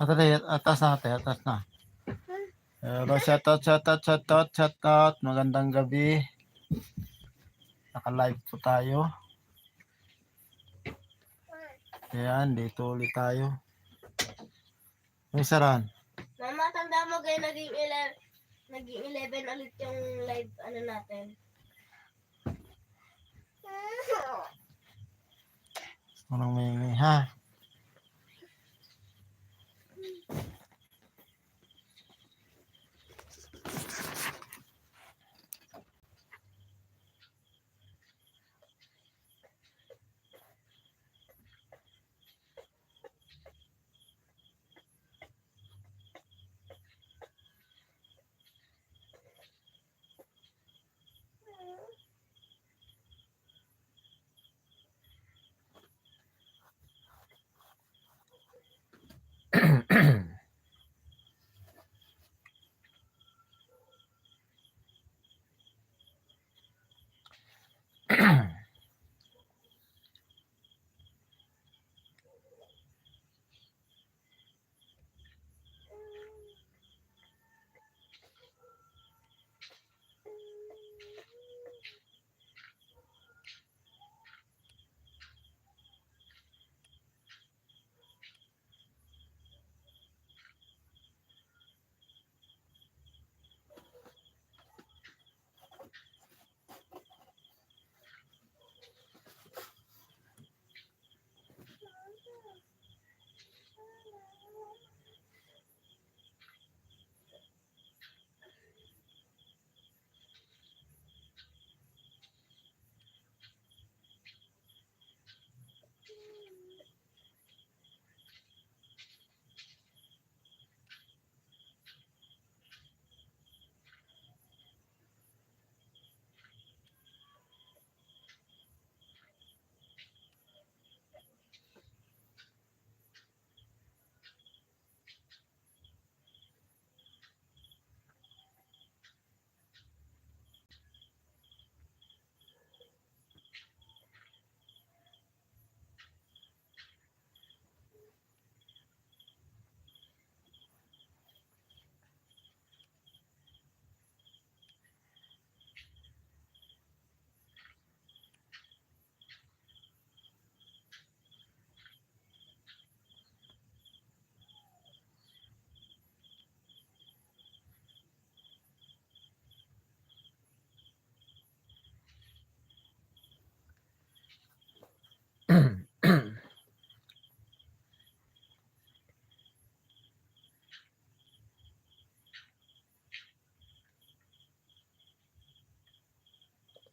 Atali, atas na ate, atas na. Hello, shoutout, shoutout, shoutout, shoutout. Magandang gabi. Naka-live po tayo. Ayan, dito ulit tayo. May saran. Mama, tanda mo kayo naging 11, naging 11 ulit yung live ano natin. Anong may, may ha?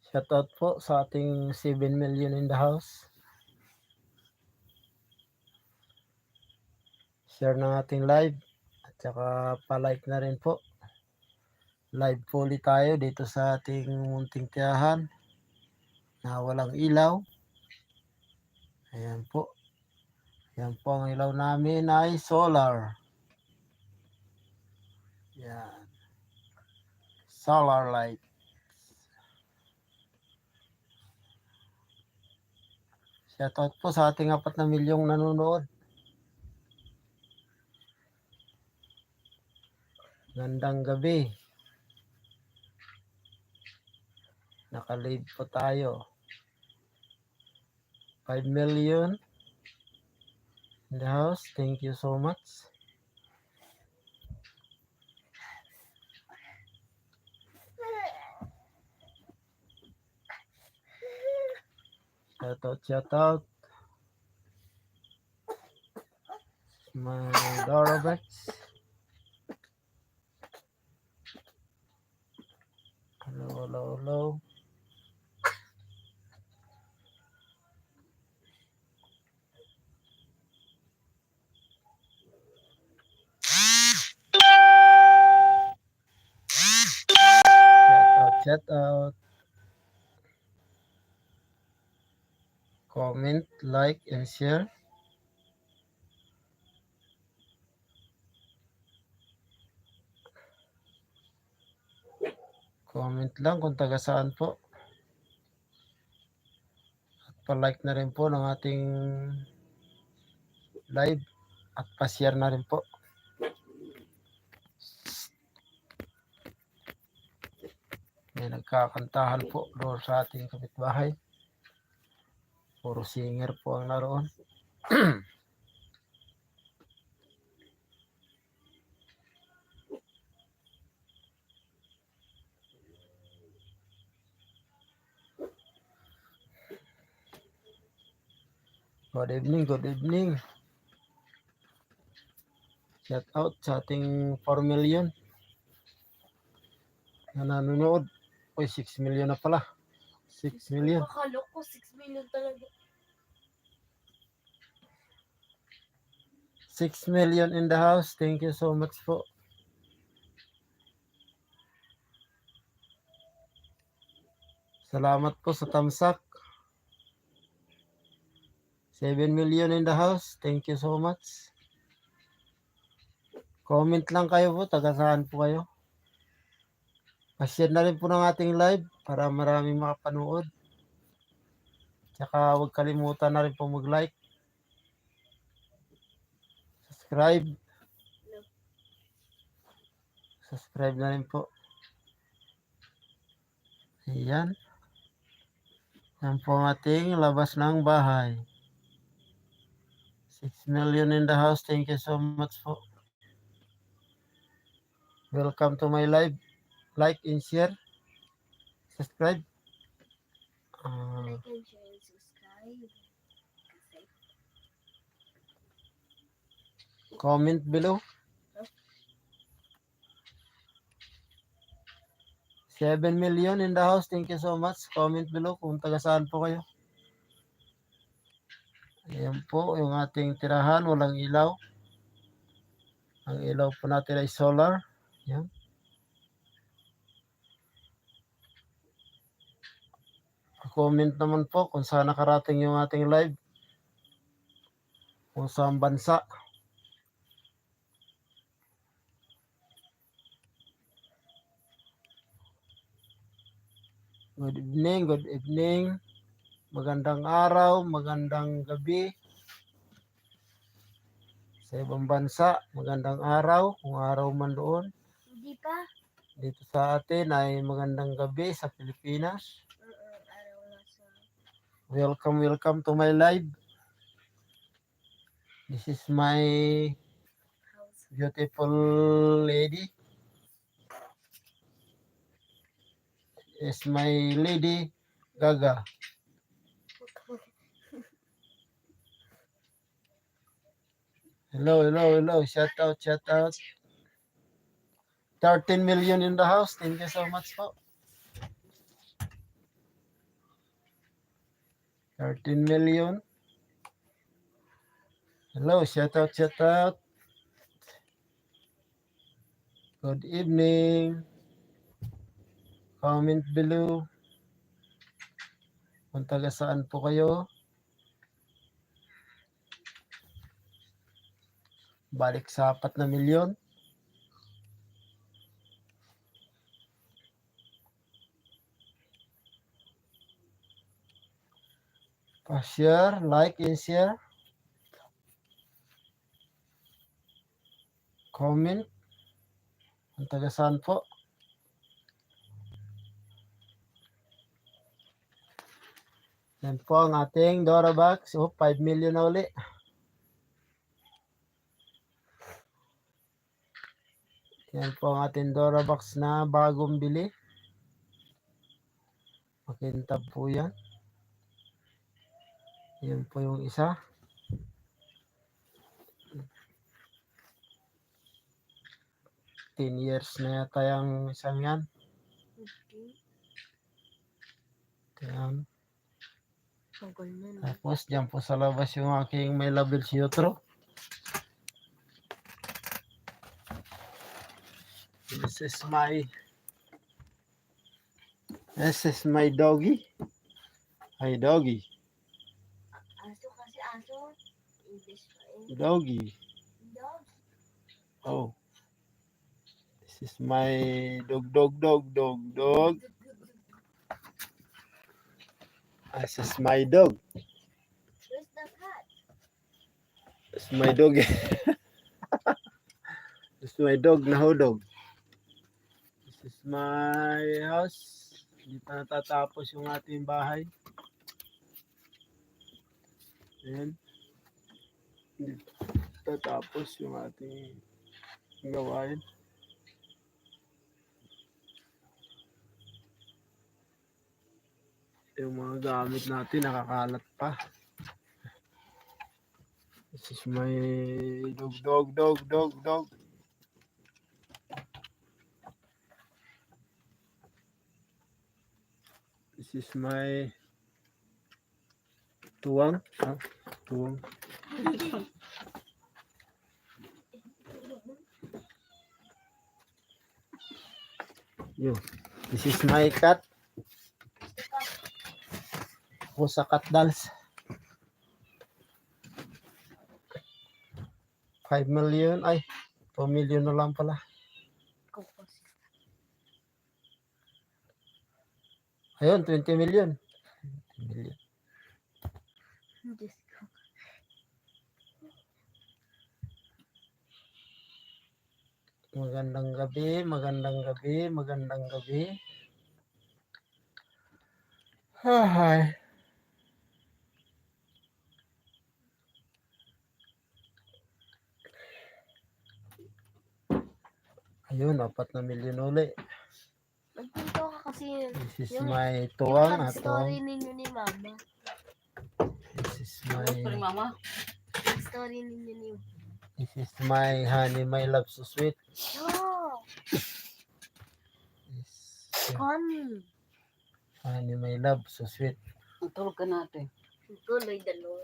Shoutout po sa ating 7 million in the house. Share ng ating live. At saka pa-like na rin po. Live po ulit tayo dito sa ating munting tiyahan na walang ilaw. Ayan po. Ayan po ang ilaw namin ay solar. Yan. Solar light. Shoutout po sa ating apat na milyong nanonood. Gandang gabi. Nakalive po tayo. 5 million in the house. Thank you so much. Shout out, shout out. My Dorobex. like and share. Comment lang kung taga saan po. At pa-like na rin po ng ating live at pa-share na rin po. May nagkakantahan po doon sa ating kapitbahay. Puro singer po ang naroon. Good evening, good evening. Shout out sa ating 4 million na nanonood. Uy, 6 million na pala. 6 million. Akala ko 6 million talaga. 6 million in the house. Thank you so much po. Salamat po sa tamsak. 7 million in the house. Thank you so much. Comment lang kayo po. Taga saan po kayo? Pa-share na rin po ng ating live para maraming makapanood. Tsaka huwag kalimutan na rin po mag-like. Subscribe. Subscribe na rin po. Ayan. Yan po ang ating labas ng bahay. 6 million in the house. Thank you so much po. Welcome to my live. Like and share. Subscribe. Ah, Like and share and subscribe. Comment below. 7 million in the house. Thank you so much. Comment below kung taga saan po kayo. Ayan po yung ating tirahan. Walang ilaw. Ang ilaw po natin ay solar. Ayan. Comment naman po kung saan nakarating yung ating live. Kung saan bansa. Good evening, good evening. Magandang araw, magandang gabi. Sa ibang bansa, magandang araw, kung araw man doon. Hindi pa. Dito sa atin ay magandang gabi sa Pilipinas. Welcome, welcome to my live. This is my beautiful lady. Is my lady Gaga. Hello, hello, hello. Shout out, shout out. 13 million in the house. Thank you so much po. 13 million. Hello, shout out, shout out. Good evening. Comment below. Kung taga saan po kayo. Balik sa 4 na milyon. Pa-share, like, and share. Comment. Kung taga saan po. Yan po ang ating Dora Box. So, 5 million na uli. Yan po ang ating Dora Box na bagong bili. Makintab po yan. Yan po yung isa. Ten years na yata yung isang yan. Okay. Yan. Tagal. Tapos dyan po sa labas yung aking may label si Yotro. This is my This is my doggy. Hi doggy. Aso kasi aso. Eh. Doggy. Dog. Oh. This is my dog dog dog dog dog. This is my dog. Where's the cat? This is my dog. this is my dog na dog. This is my house. Hindi pa natatapos yung ating bahay. Ayan. Hindi tatapos yung ating gawain. Yung mga gamit natin nakakalat pa. This is my dog, dog, dog, dog, dog. This is my tuwang. Ah, tuwang. Yo, this is my cat. Pusa cat dolls. 5 million. Ay, 2 million na lang pala. Ayun, 20 million. 20 million. Magandang gabi, magandang gabi, magandang gabi. Hi. Ayun, apat na milyon uli. Nagpunto ka kasi yun. This is Yung- my Yung tuwang at story ninyo ni Mama. This is Sorry, my mama. Love story ninyo ni this is my honey, my love so sweet. Oh, This, Connie. honey, my love so sweet. Tulog ka natin. Tuloy dalawa.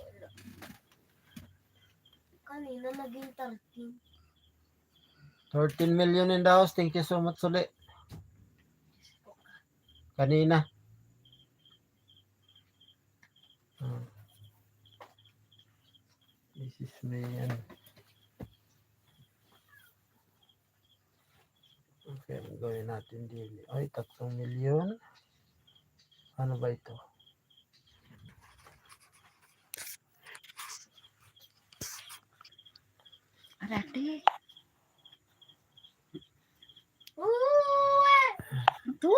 Kanina naging 13. 13 million in the house. Thank you so much uli. Kanina. Ah. This is my ano. Okay, gawin natin din. Ay, 3 milyon. Ano ba ito? Arate. Uwe! Ito.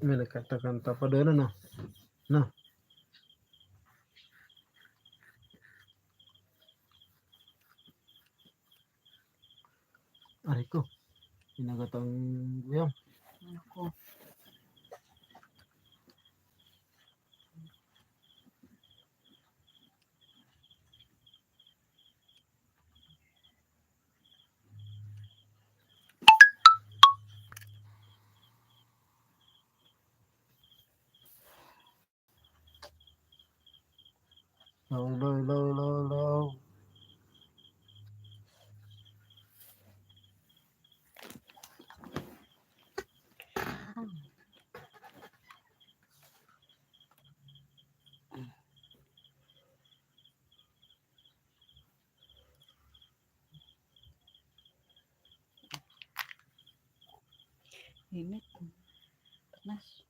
May nagkanta-kanta pa doon, ano? No? Low, low, low, low, low. Panas.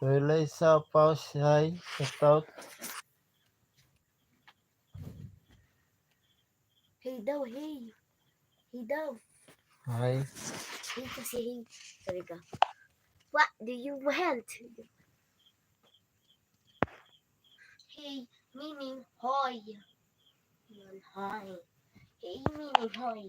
Wala isa pause hi scout. Hey daw, hey. Hey daw. Hi. Hey kasi hey. Sabi ka. What do you want? Hey, meaning hoy. Yun, hoy. Hey, meaning hoy.